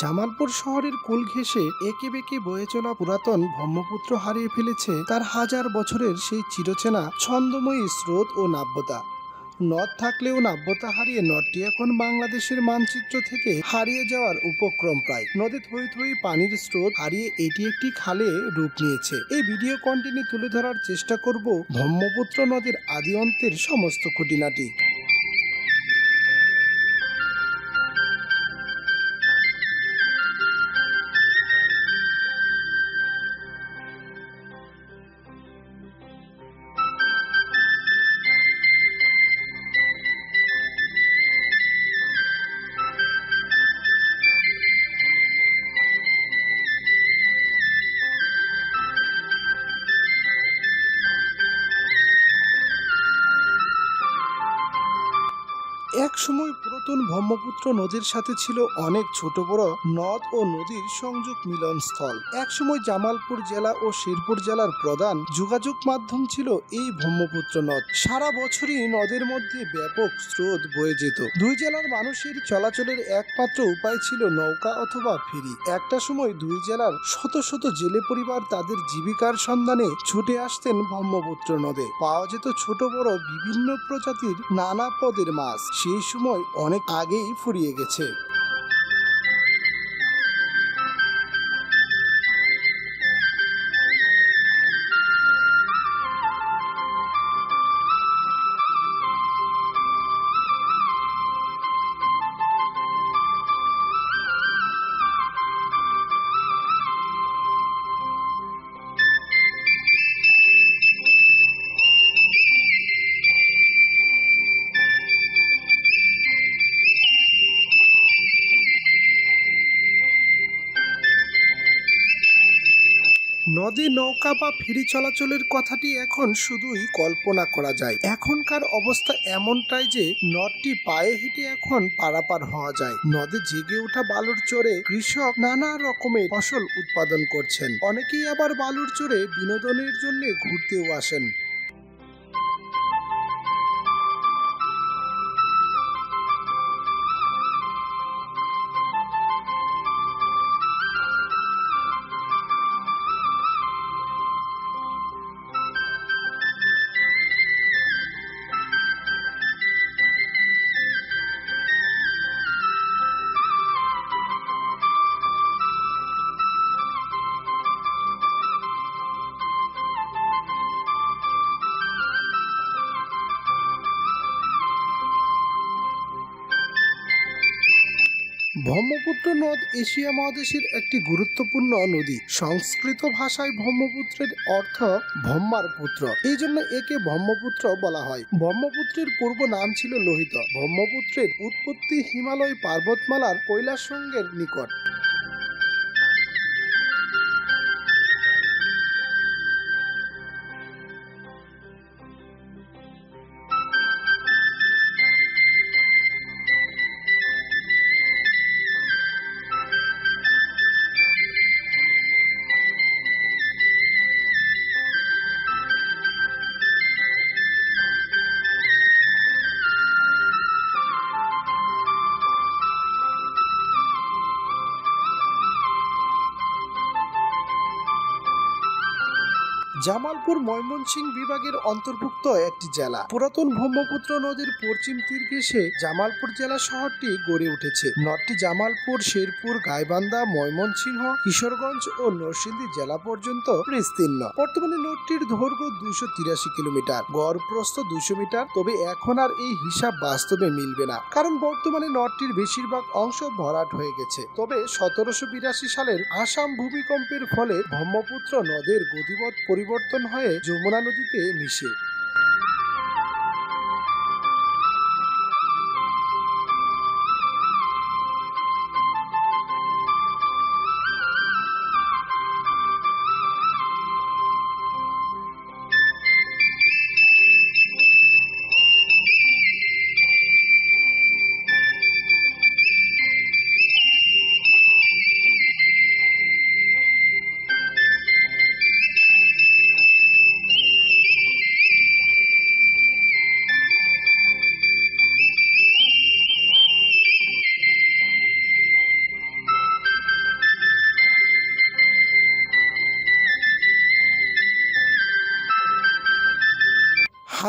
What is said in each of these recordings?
জামালপুর শহরের কুল ঘেঁষে একে বেঁকে বয়ে চলা পুরাতন ব্রহ্মপুত্র হারিয়ে ফেলেছে তার হাজার বছরের সেই চিরচেনা, ছন্দময়ী স্রোত ও নাব্যতা। নদ থাকলেও নাব্যতা হারিয়ে নদটি এখন বাংলাদেশের মানচিত্র থেকে হারিয়ে যাওয়ার উপক্রম প্রায়। নদে থই থই পানির স্রোত হারিয়ে এটি একটি খালে রূপ নিয়েছে। এই ভিডিও কন্টেন্টে তুলে ধরার চেষ্টা করব ব্রহ্মপুত্র নদীর আদি অন্তের সমস্ত খুঁটিনাটি। এক সময় পুরাতন ব্রহ্মপুত্র নদীর সাথে ছিল অনেক ছোট বড় নদ ও নদীর সংযোগ মিলনস্থল। এক সময় জামালপুর জেলা ও শেরপুর জেলার প্রধান যোগাযোগ মাধ্যম ছিল এই ব্রহ্মপুত্র নদ। সারা বছরই নদের মধ্যে ব্যাপক স্রোত বয়ে যেত। দুই জেলার মানুষের চলাচলের একমাত্র উপায় ছিল নৌকা অথবা ফেরি। একটা সময় দুই জেলার শত শত জেলে পরিবার তাদের জীবিকার সন্ধানে ছুটে আসতেন ব্রহ্মপুত্র নদে। পাওয়া যেত ছোট বড় বিভিন্ন প্রজাতির নানা পদের মাছ। সেই সময় অনেক আগেই ফুরিয়ে গেছে। নদী নৌকা বা ফেরি চলাচলের কথাটি এখন শুধুই কল্পনা করা যায়, এখনকার অবস্থা এমনটাই যে নদটি পায়ে হেঁটে এখন পারাপার হওয়া যায়। নদে জেগে ওঠা বালুর চরে কৃষক নানা রকমের ফসল উৎপাদন করছেন। অনেকেই আবার বালুর চরে বিনোদনের জন্য ঘুরতেও আসেন। ব্রহ্মপুত্র নদ এশিয়া মহাদেশের একটি গুরুত্বপূর্ণ নদী। সংস্কৃত ভাষায় ব্রহ্মপুত্রের অর্থ ব্রহ্মার পুত্র। এই জন্য একে ব্রহ্মপুত্র বলা হয়। ব্রহ্মপুত্রের পূর্ব নাম ছিল লোহিত। ব্রহ্মপুত্রের উৎপত্তি হিমালয় পার্বতমালার কৈলাসঙ্গের নিকট। জামালপুর ময়মনসিংহ বিভাগের অন্তর্ভুক্ত একটি জেলা। পুরাতন ব্রহ্মপুত্র নদীর পশ্চিম তীর ঘেঁষে জামালপুর জেলা শহরটি গড়ে উঠেছে। নদটি জামালপুর, শেরপুর, গাইবান্ধা, ময়মনসিংহ, কিশোরগঞ্জ ও নরসিংদী জেলা পর্যন্ত বিস্তীর্ণ। বর্তমানে নদটির দৈর্ঘ্য দুইশো তিরাশি কিলোমিটার। গড় প্রস্থ দুইশো মিটার, তবে এখন আর এই হিসাব বাস্তবে মিলবে না। কারণ বর্তমানে নদটির বেশিরভাগ অংশ ভরাট হয়ে গেছে। তবে সতেরোশো বিরাশি সালের আসাম ভূমিকম্পের ফলে ব্রহ্মপুত্র নদের গতিপথ পরিবর্তন হয়ে যমুনা নদীতে মিশে।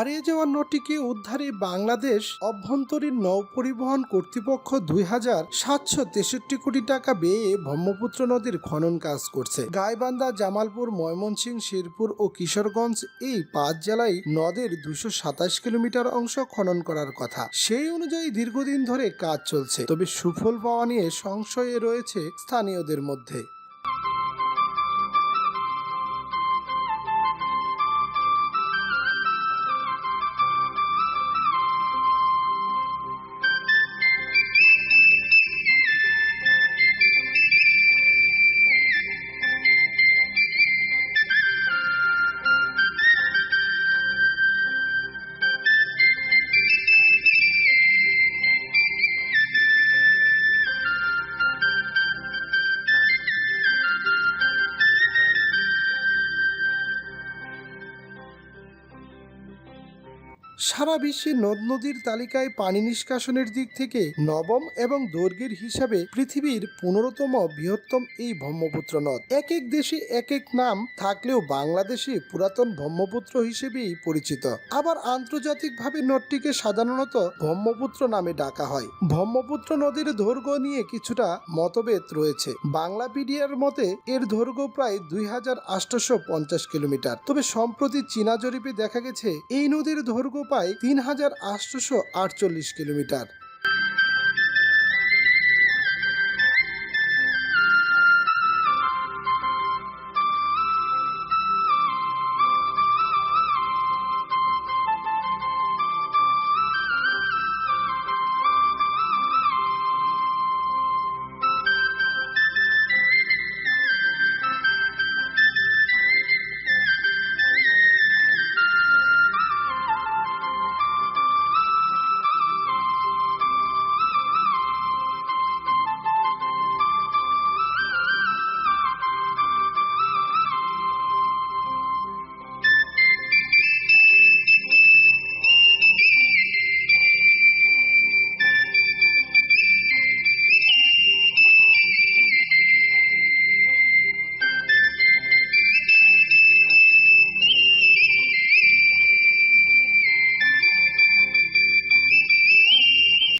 হারিয়ে যাওয়া নদটিকে উদ্ধারে বাংলাদেশ অভ্যন্তরীণ নৌ পরিবহন কর্তৃপক্ষ দুই হাজার সাতশো তেষট্টি কোটি টাকা ব্যয়ে ব্রহ্মপুত্র নদীর খনন কাজ করছে। গাইবান্ধা, জামালপুর, ময়মনসিংহ, শেরপুর ও কিশোরগঞ্জ এই পাঁচ জেলায় নদের দুশো সাতাশ কিলোমিটার অংশ খনন করার কথা। সেই অনুযায়ী দীর্ঘদিন ধরে কাজ চলছে, তবে সুফল পাওয়া নিয়ে সংশয়ে রয়েছে স্থানীয়দের মধ্যে। সারা বিশ্বে নদ নদীর তালিকায় পানি নিষ্কাশনের দিক থেকে নবম এবং দৈর্ঘ্যের হিসাবে পৃথিবীর পনেরোতম বৃহত্তম এই ব্রহ্মপুত্র নদ। এক এক দেশে এক এক নাম থাকলেও বাংলাদেশে পুরাতন ব্রহ্মপুত্র হিসেবেই পরিচিত। আবার আন্তর্জাতিকভাবে নদটিকে সাধারণত ব্রহ্মপুত্র নামে ডাকা হয়। ব্রহ্মপুত্র নদীর দৈর্ঘ্য নিয়ে কিছুটা মতভেদ রয়েছে। বাংলাপিডিয়ার মতে, এর দৈর্ঘ্য প্রায় দুই হাজার আটশোশো পঞ্চাশ কিলোমিটার। তবে সম্প্রতি চীনা জরিপে দেখা গেছে, এই নদীর দৈর্ঘ্য প্রায় তিন হাজার আটশোশো আটচল্লিশ কিলোমিটার।